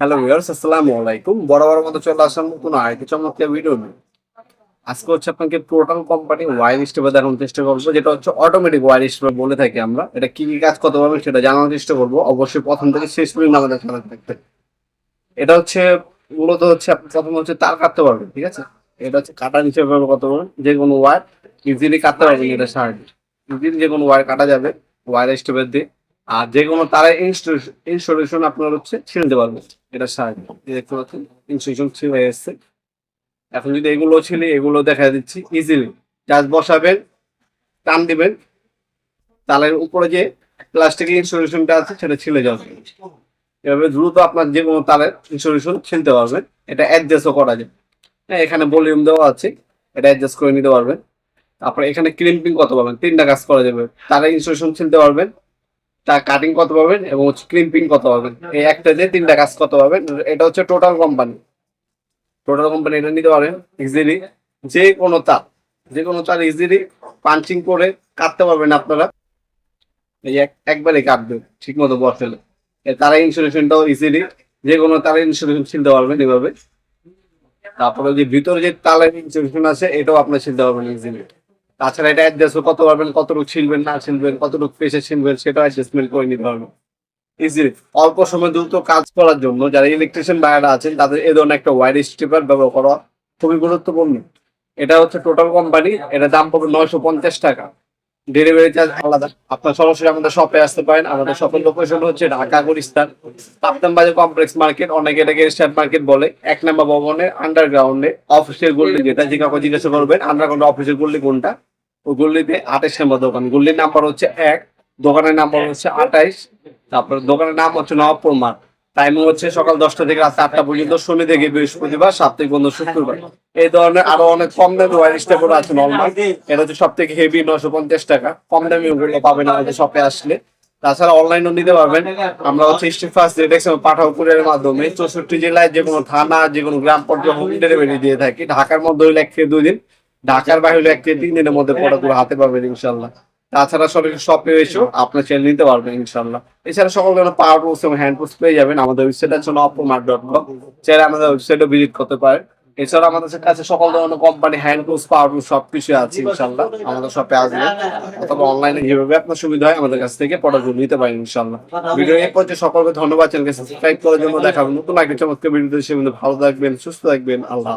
Hello viewers, আসসালামু আলাইকুম। বরাবর মতো চলে আসলাম নতুন আরেকটি চমৎকার ভিডিও নিয়ে। আজকে হচ্ছে আপনাকে টোটাল কোম্পানি ওয়াইর স্টেপে দেখানোর চেষ্টা করব, যেটা হচ্ছে অটোমেটিক ওয়াইর স্টেপে বলে থাকি আমরা। এটা কি কি কাজ করতে পারবে সেটা জানানোর চেষ্টা করব। অবশ্যই প্রথম থেকে শেষ পর্যন্ত আমাদের সাথে থাকতে এটা হচ্ছে মূলত হচ্ছে আপনি প্রথম হচ্ছে তার কাটতে পারবেন, ঠিক আছে? এটা হচ্ছে কাটার হিসেবে ব্যবহার করতে পারবেন। যে কোনো ওয়ার ইজিলি কাটতে পারবেন এটা সাহায্যে ইজিলি যে কোনো ওয়ার কাটা যাবে ওয়ার স্টেপের দিয়ে। আর যে কোনো তারের ইনস্টলেশন আপনার হচ্ছে ছিঁড়ে দিতে পারবেন এটা সাহায্যে দেখতে পাচ্ছেন ইনস্টলেশন হয়ে এসছে এখন যদি এগুলো ছিলে এগুলো দেখা দিচ্ছি ইজিলি জাস্ট বসাবেন, টান দিবেন তালের উপরে যে প্লাস্টিকের ইনস্টলেশনটা আছে, সেটা ছিলে যাবে। এভাবে দ্রুত আপনার যে কোনো তারের ইনস্টলেশন ছিলতে পারবেন। এটা অ্যাডজাস্টও করা যায়। হ্যাঁ এখানে ভলিউম দেওয়া আছে, এটা অ্যাডজাস্ট করে নিতে পারবেন। তারপরে এখানে ক্রিম্পিং কত পাবেন? তিনটা কাজ করা যাবে। তারের ইনস্টলেশন ছিলতে পারবেন। তা কাটিং কত পাবেন এবং হচ্ছে ক্রিম্পিং কত পাবেন? এই একটা দিয়ে তিনটা কাজ কত পাবেন? এটা হচ্ছে টোটাল কোম্পানি টোটাল কোম্পানি এটা নিতে পারেন ইজিলি যে কোনো তার, যে কোনো তার ইজিলি পাঞ্চিং করে কাটতে পারবেন আপনারা। এই এক- একবারে কাটবে ঠিক মতো বসলে তারা ইনসুলেশনটাও ইজিলি যে কোনো তারা ইনসুলেশন ছিলতে পারবেন এভাবে। তারপরে যে ভিতরে যে তালের ইনসুলেশন আছে, এটাও আপনার ছিলতে পারবেন ইজিলি তাছাড়া এটা অ্যাডজাস্ট কত পারবেন কতটুকু ছিলবেন না ছিলবেন কতটুকু পেশে ছিলবেন সেটাও অ্যাডজাস্টমেন্ট করে নিতে পারবেন ইজিলি অল্প সময় দ্রুত কাজ করার জন্য যারা ইলেকট্রিশিয়ান বাইরা আছেন, তাদের এই ধরনের একটা ওয়াইড স্টিপার ব্যবহার করা খুবই গুরুত্বপূর্ণ। এটা হচ্ছে টোটাল কোম্পানি এটা দাম পড়বে নয়শো পঞ্চাশ টাকা। ডেলিভারি চার্জ আলাদা। আপনার সরাসরি আমাদের শপে আসতে পারেন। আমাদের শপের লোকেশন হচ্ছে ঢাকা গুলিস্তান। পাপতাম বাজার কমপ্লেক্স মার্কেট অনেকে এটাকে স্টার মার্কেট বলে। এক নম্বর ভবনের আন্ডারগ্রাউন্ডে অফিসের গল্লি যেটা, যে জিজ্ঞাসা করবেন আন্ডারগ্রাউন্ড অফিসের গল্লি কোনটা? গল্লিতে আঠাশ নম্বর দোকান। গল্লির নাম্বার হচ্ছে এক, দোকানের নাম্বার হচ্ছে আঠাইশ তারপর দোকানের নাম হচ্ছে নবাবপুর মাঠ টাইমিং হচ্ছে সকাল দশটা থেকে রাত আটটা পর্যন্ত, শনি থেকে বৃহস্পতিবার, সাপ্তাহিক বন্ধ শুক্রবার। এই ধরনের আরও অনেক কম দামি ওয়ার স্টেপর আছে নর্মাল এটা হচ্ছে সব থেকে হেভি নশো পঞ্চাশ টাকা। কম দামি ওগুলো পাবেন আমাদের শপে আসলে। তাছাড়া অনলাইনও নিতে পারবেন। আমরা হচ্ছে স্ট্রিট ফার্স্ট ডিরেকশন পাঠাও মাধ্যমে চৌষট্টি জেলায় যে কোনো থানা, যে কোনো গ্রাম পর্যায়ে হোম ডেলিভারি দিয়ে থাকি। ঢাকার মধ্যে হইলে এক দুই দিন। ঢাকার বাইরে এক তিন দিনের মধ্যে প্রোডাক্টগুলো হাতে পাবেন ইনশাল্লাহ তাছাড়া সরাসরি শপে এসেও আপনার চ্যানেল নিতে পারবেন ইনশাল্লাহ এছাড়া সকল ধরনের পাওয়ার পোস্ট এবং হ্যান্ড পোস্ট পেয়ে যাবেন আমাদের ওয়েবসাইট আছে অপমার্ট ডট কম চাইলে আমাদের ওয়েবসাইটও ভিজিট করতে পারেন। এছাড়া আমাদের কাছে সকল ধরনের company hand post power post সবকিছু আছে ইনশাল্লাহ আমাদের শপে আসবে। অথবা অনলাইনে যেভাবে আপনার সুবিধা হয় আমাদের কাছ থেকে প্রোডাক্টগুলো নিতে পারেন ইনশাল্লাহ ভিডিও এই পর্যায়ে সকলকে ধন্যবাদ। চ্যানেলকে সাবস্ক্রাইব করার জন্য দেখাবেন। নতুন একটা চমৎকার ভিডিও সে ভালো থাকবেন সুস্থ থাকবেন। আল্লাহ।